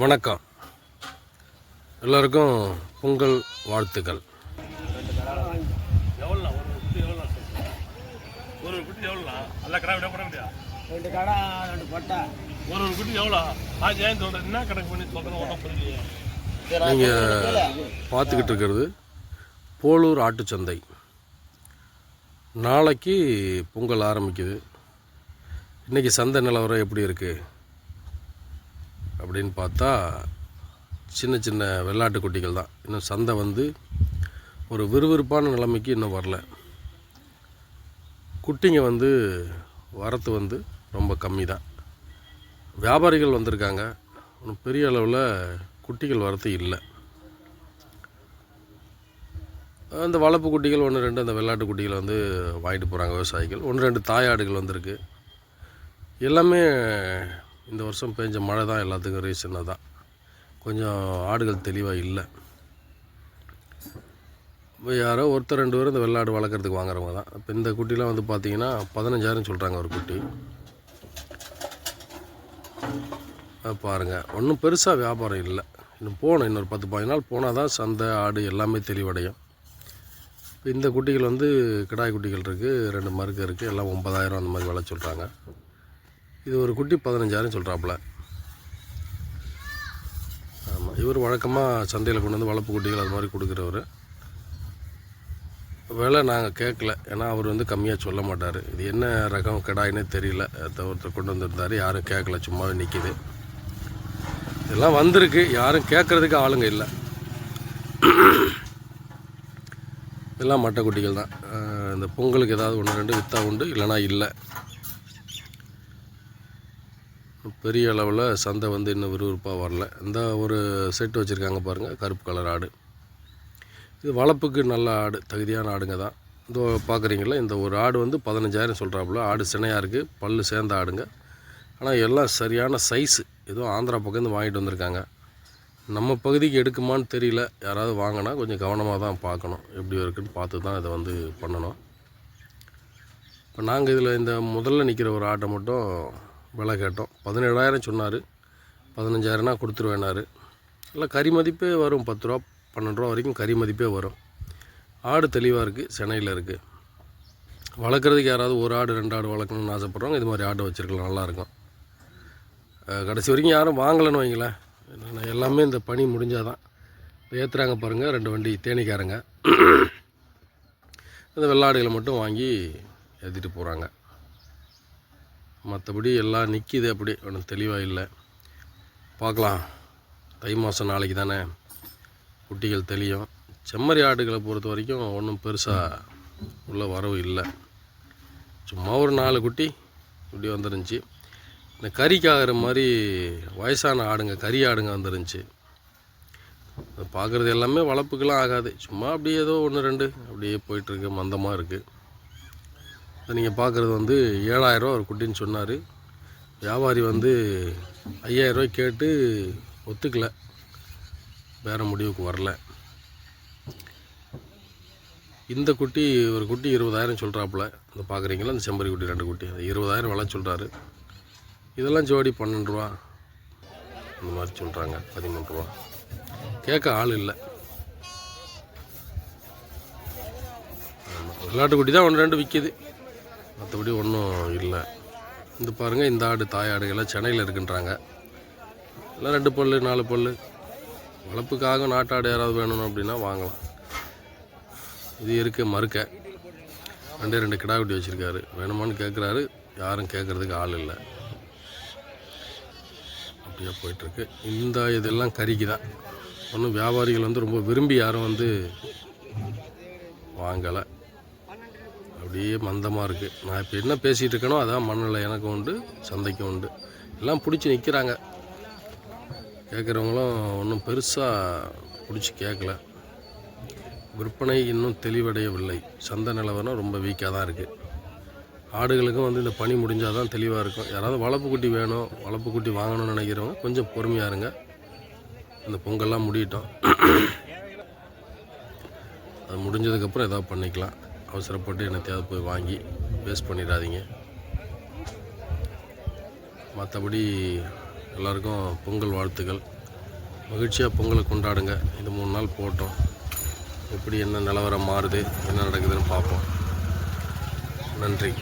வணக்கம். எல்லாருக்கும் பொங்கல் வாழ்த்துக்கள். ஒரு குட்டி எவ்வளோ ஒரு ஒரு குட்டி எவ்வளோ அல்ல கடை விட போட முடியாது ரெண்டு கடை ரெண்டு கொட்டை. ஒரு ஒரு குட்டி எவ்வளோ? நான் ஏன் சொல்கிறேன் என்ன கணக்கு பண்ணி சொல்கிறேன் ஒன்றும் புரியலையே. நீங்கள் பார்த்துக்கிட்டு இருக்கிறது போலூர் ஆட்டுச்சந்தை நாளைக்கு பொங்கல் ஆரம்பிக்குது. இன்றைக்கி சந்தை நிலவரம் எப்படி இருக்குது அப்படின்னு பார்த்தா சின்ன சின்ன வெள்ளாட்டு குட்டிகள் தான். இன்னும் சந்தை வந்து ஒரு விறுவிறுப்பான நிலைமைக்கு இன்னும் வரல. குட்டிங்க வந்து வரத்து வந்து ரொம்ப கம்மி தான். வியாபாரிகள் வந்திருக்காங்க. ஒன்றும் பெரிய அளவில் குட்டிகள் வரத்து இல்லை. அந்த வளர்ப்பு குட்டிகள் ஒன்று ரெண்டு அந்த வெள்ளாட்டு குட்டிகளை வந்து வாங்கிட்டு போகிறாங்க விவசாயிகள். ஒன்று ரெண்டு தாயாடுகள் வந்திருக்கு. எல்லாமே இந்த வருஷம் பெஞ்ச மழை தான் எல்லாத்துக்கும் ரீசன் தான் கொஞ்சம் ஆடுகள் தெளிவாக இல்லை. யாரோ ஒருத்தர் ரெண்டு பேரும் இந்த வெள்ளாடு வளர்க்குறதுக்கு வாங்குறவங்க தான். இப்போ இந்த குட்டிலாம் வந்து பார்த்தீங்கன்னா பதினஞ்சாயிரம் சொல்கிறாங்க ஒரு குட்டி. பாருங்கள் ஒன்றும் பெருசாக வியாபாரம் இல்லை. இன்னும் போகணும் இன்னொரு பத்து பதினஞ்சு நாள் போனால் தான் சந்தை ஆடு எல்லாமே தெளிவடையும். இப்போ இந்த குட்டிகள் வந்து கிடாய் குட்டிகள் இருக்குது ரெண்டு மருக்கு இருக்குது எல்லாம் ஒன்பதாயிரம் அந்த மாதிரி விலை சொல்கிறாங்க இது ஒரு குட்டி பதினஞ்சாயிரம் சொல்கிறாப்புல ஆமாம் இவர் வழக்கமாக சந்தையில் கொண்டு வந்து வளர்ப்பு குட்டிகள் அது மாதிரி கொடுக்குறவர். விலை நாங்கள் கேட்கல. ஏன்னா அவர் வந்து கம்மியாக சொல்ல மாட்டார். இது என்ன ரகம் கிடாயினே தெரியல. ஒருத்தர் கொண்டு வந்திருந்தார். யாரும் கேட்கல. சும்மாவே நிற்கிது இதெல்லாம் வந்திருக்கு. யாரும் கேட்குறதுக்கு ஆளுங்க இல்லை. இதெல்லாம் மட்டை குட்டிகள் தான் இந்த பொங்கலுக்கு ஏதாவது ஒன்று ரெண்டு விற்றா உண்டு. இல்லைனா இல்லை. பெரிய அளவில் சந்தை வந்து இன்னும் விறுவிறுப்பாக வரல. இந்த ஒரு செட் வச்சுருக்காங்க பாருங்கள் கருப்பு கலர் ஆடு. இது வளர்ப்புக்கு நல்ல ஆடு தகுதியான ஆடுங்க தான். இந்த பார்க்குறீங்களா இந்த ஒரு ஆடு வந்து பதினஞ்சாயிரம் சொல்கிறாப்புல ஆடு சினையாக இருக்குது பல்லு சேர்ந்த ஆடுங்க. ஆனால் எல்லாம் சரியான சைஸு ஏதோ ஆந்திரா பக்கம்ந்து வாங்கிட்டு வந்திருக்காங்க. நம்ம பகுதிக்கு எடுக்குமான்னு தெரியல. யாராவது வாங்கினா கொஞ்சம் கவனமாக தான் பார்க்கணும். எப்படி இருக்குன்னு பார்த்து தான் இதை வந்து பண்ணணும். இப்போ நாங்கள் இதில் இந்த முதல்ல நிற்கிற ஒரு ஆட்டை மட்டும் விலை கேட்டோம். பதினேழாயிரம் சொன்னார். பதினஞ்சாயிரம்னா கொடுத்துருவேனாரு இல்லை கறி மதிப்பே வரும். பத்து ரூபா பன்னெண்டு ரூபா வரைக்கும் கறி மதிப்பே வரும். ஆடு தெளிவாக இருக்குது சென்னையில் இருக்குது வளர்க்குறதுக்கு யாராவது ஒரு ஆடு ரெண்டு ஆடு வளர்க்கணும்னு ஆசைப்பட்றவங்க இது மாதிரி ஆடு வச்சுருக்கலாம். நல்லாயிருக்கும் கடைசி வரைக்கும் யாரும் வாங்கலைன்னு வைங்களேன். என்னென்ன எல்லாமே இந்த பனி முடிஞ்சால் தான் இப்போ ஏற்றுறாங்க பாருங்கள் ரெண்டு வண்டி தேனிக்காரங்க. இந்த வெள்ளாடுகளை மட்டும் வாங்கி ஏற்றிட்டு போகிறாங்க மற்றபடி எல்லாம் நிற்கிது அப்படி ஒன்றும் தெளிவாக இல்லை. பார்க்கலாம் தை மாதம் நாளைக்கு தானே குட்டிகள் தெளியும். செம்மறி ஆடுகளை பொறுத்த வரைக்கும் ஒன்றும் பெருசாக உள்ள வரவு இல்லை. சும்மா ஒரு நாலு குட்டி இப்படி வந்துருந்துச்சு. இந்த கறிக்காகிற மாதிரி வயசான ஆடுங்க கறி ஆடுங்க வந்துருந்துச்சு. பார்க்குறது எல்லாமே வளர்ப்புக்கெல்லாம் ஆகாது. சும்மா அப்படியே ஏதோ ஒன்று ரெண்டு அப்படியே போயிட்டுருக்கு மந்தமாக இருக்குது இதை நீங்கள் பார்க்குறது வந்து ஏழாயிரரூவா ஒரு குட்டின்னு சொன்னார். வியாபாரி வந்து ஐயாயிரரூவா கேட்டு ஒத்துக்கல. வேறு முடிவுக்கு வரல. இந்த குட்டி ஒரு குட்டி இருபதாயிரம் சொல்கிறாப்புல இந்த பார்க்குறீங்களா இந்த செம்பரி குட்டி ரெண்டு குட்டி. அது இருபதாயிரம் விலை சொல்கிறாரு இதெல்லாம் ஜோடி பன்னெண்டு ரூபா. இந்த மாதிரி சொல்கிறாங்க பதிமூணு ரூபா. கேட்க ஆள் இல்லை. விளையாட்டு குட்டி தான் ஒன்று ரெண்டு விற்கிது மற்றபடி ஒன்றும் இல்லை. இந்த பாருங்கள் இந்த ஆடு தாய் ஆடுகள்லாம் சென்னையில் இருக்குன்றாங்க. எல்லாம் ரெண்டு பல்லு நாலு பல்லு. வளர்ப்புக்காக நாட்டாடு யாராவது வேணும் அப்படின்னா வாங்கலாம். இது இருக்கு மறுக்க. ரெண்டே ரெண்டு கிடா குட்டி வச்சுருக்காரு. வேணுமான்னு கேட்குறாரு யாரும் கேட்குறதுக்கு ஆள் இல்லை. அப்படியே போயிட்டுருக்கு. இந்த இதெல்லாம் கறிக்கு தான். ஒன்றும் வியாபாரிகள் வந்து ரொம்ப விரும்பி யாரும் வந்து வாங்கலை. அப்படியே மந்தமாக இருக்குது நான் இப்போ என்ன பேசிகிட்டு இருக்கேனோ அதான் மண்ணில் எனக்கும் உண்டு சந்தைக்கும் உண்டு. எல்லாம் பிடிச்சி நிற்கிறாங்க கேட்குறவங்களும் ஒன்றும் பெருசாக பிடிச்சி கேட்கல விற்பனை இன்னும் தெளிவடையவில்லை. சந்தை நிலவரம் ரொம்ப வீக்காக தான் இருக்குது ஆடுகளுக்கும் வந்து இந்த பனி முடிஞ்சால் தான் தெளிவாக இருக்கும். யாராவது வளர்ப்பு குட்டி வேணும் வளர்ப்பு குட்டி வாங்கணும்னு நினைக்கிறவங்க கொஞ்சம் பொறுமையாக இருங்க. அந்த பொங்கல்லாம் முடியட்டும். அது முடிஞ்சதுக்கப்புறம் ஏதாவது பண்ணிக்கலாம். அவசரப்பட்டு என்னத்தையாவது போய் வாங்கி வேஸ்ட் பண்ணிடாதீங்க. மற்றபடி எல்லாருக்கும் பொங்கல் வாழ்த்துக்கள். மகிழ்ச்சியாக பொங்கலை கொண்டாடுங்க. இந்த மூணு நாள் போட்டோம். எப்படி என்ன நிலவரம் மாறுது என்ன நடக்குதுன்னு பார்ப்போம். நன்றி.